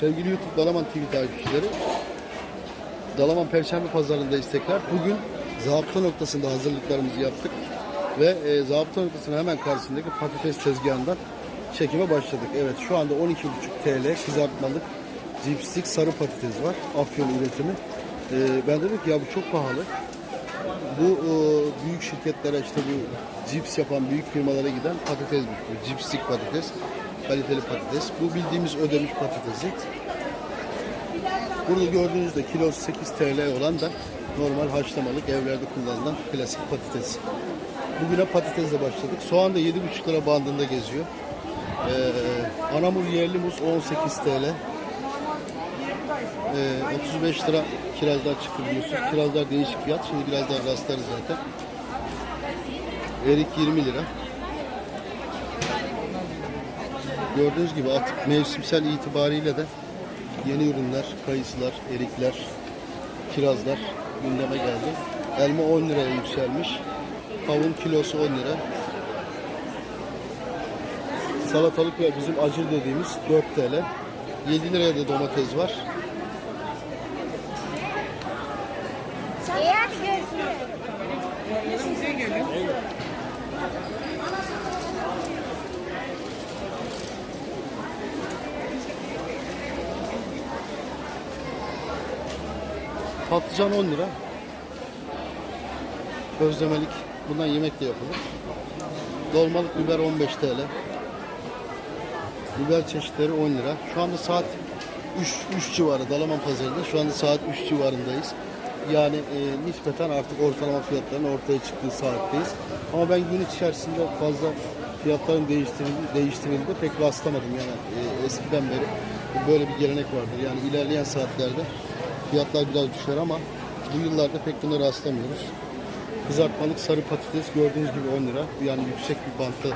Sevgili YouTube Dalaman TV takipçileri, Dalaman Perşembe Pazarı'ndayız tekrar. Bugün zabıta noktasında hazırlıklarımızı yaptık ve e, zabıta noktasının hemen karşısındaki patates tezgahından çekime başladık. Evet şu anda 12,5 TL kızartmalık cipslik sarı patates var. Afyon üretimi. E, ben dedim ki ya bu çok pahalı. Bu e, büyük şirketlere işte bu cips yapan büyük firmalara giden patatesmiş bu. Cipslik patates. Kaliteli patates. Bu bildiğimiz ödemiş patatesi. Burada gördüğünüzde kilosu 8 TL olan da normal haşlamalık evlerde kullanılan klasik patates. Bugüne patatesle başladık. Soğan da 7,5 lira bandında geziyor. Ee, Anamur yerli muz 18 TL. Ee, 35 lira kirazlar çıktı biliyorsunuz. Kirazlar değişik fiyat. Şimdi birazdan rastlarız zaten. Erik 20 lira. Gördüğünüz gibi artık mevsimsel itibariyle de yeni ürünler, kayısılar, erikler, kirazlar gündeme geldi. Elma 10 liraya yükselmiş. Kavun kilosu 10 lira. Salatalık ve bizim acil dediğimiz 4 TL. 7 liraya da domates var. Patlıcan 10 lira. Közlemelik. Bundan yemek de yapılır. Dolmalık biber 15 TL. Biber çeşitleri 10 lira. Şu anda saat 3, 3 civarı Dalaman Pazarı'nda. Şu anda saat 3 civarındayız. Yani e, nispeten artık ortalama fiyatların ortaya çıktığı saatteyiz. Ama ben gün içerisinde fazla fiyatların değiştirildi, değiştirildi pek rastlamadım. Yani e, eskiden beri böyle bir gelenek vardır. Yani ilerleyen saatlerde fiyatlar biraz düşer ama bu yıllarda pek buna rastlamıyoruz. Kızartmalık sarı patates gördüğünüz gibi 10 lira. Yani yüksek bir bantlı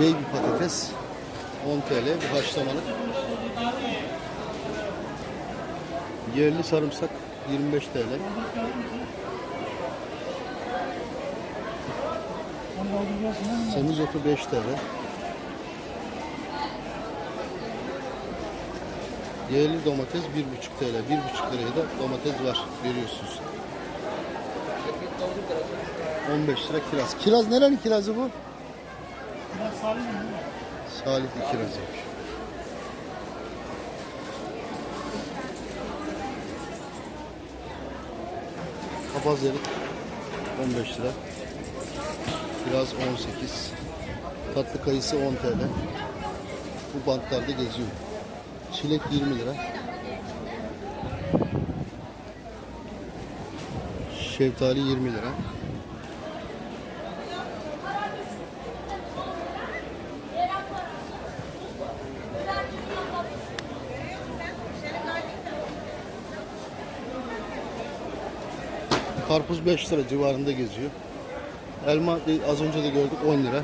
baby patates 10 TL. Bu haşlamalık. Yerli sarımsak 25 TL. Semizotu 5 TL. Yerli domates 1,5 TL. 1,5 liraya da domates var görüyorsunuz. 15 lira kiraz. Kiraz nerenin kirazı bu? Salihli kirazıymış. Papaz erik 15 lira. Kiraz 18. Tatlı kayısı 10 TL. Bu bantlarda geziyor. Çilek 20 lira. Şeftali 20 lira. Karpuz 5 lira civarında geziyor. Elma az önce de gördük 10 lira.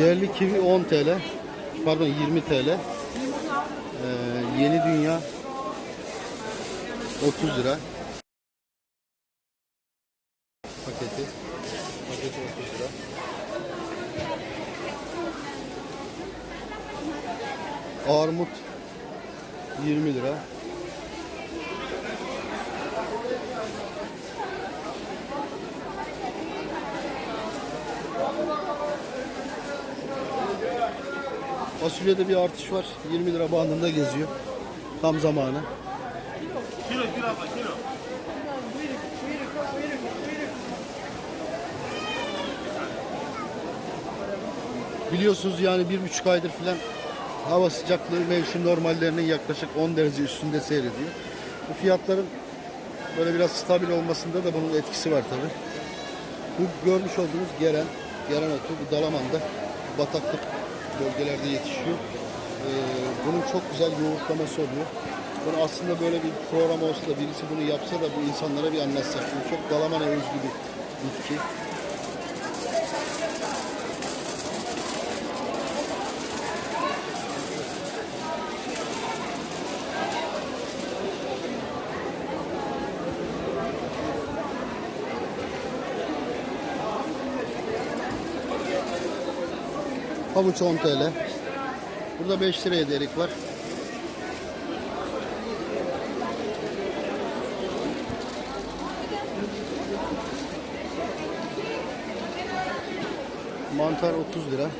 Yerli kivi 10 TL. Pardon 20 TL. Ee, yeni dünya 30 lira. Paketi. Paketi 30 lira. Armut 20 lira. Fasulyede bir artış var. 20 lira bandında geziyor. Tam zamanı. Biliyorsunuz yani bir buçuk aydır filan hava sıcaklığı mevsim normallerinin yaklaşık 10 derece üstünde seyrediyor. Bu fiyatların böyle biraz stabil olmasında da bunun etkisi var tabi. Bu görmüş olduğunuz geren, geren otu bu Dalaman'da bataklık bölgelerde yetişiyor. Ee, bunun çok güzel yoğurtlaması oluyor. Bunu aslında böyle bir program olsa da birisi bunu yapsa da bu insanlara bir anlatsak. Bu çok Dalaman'a özgü bir bitki. Havuç 10 TL. Burada 5 liraya derik var. Mantar 30 lira.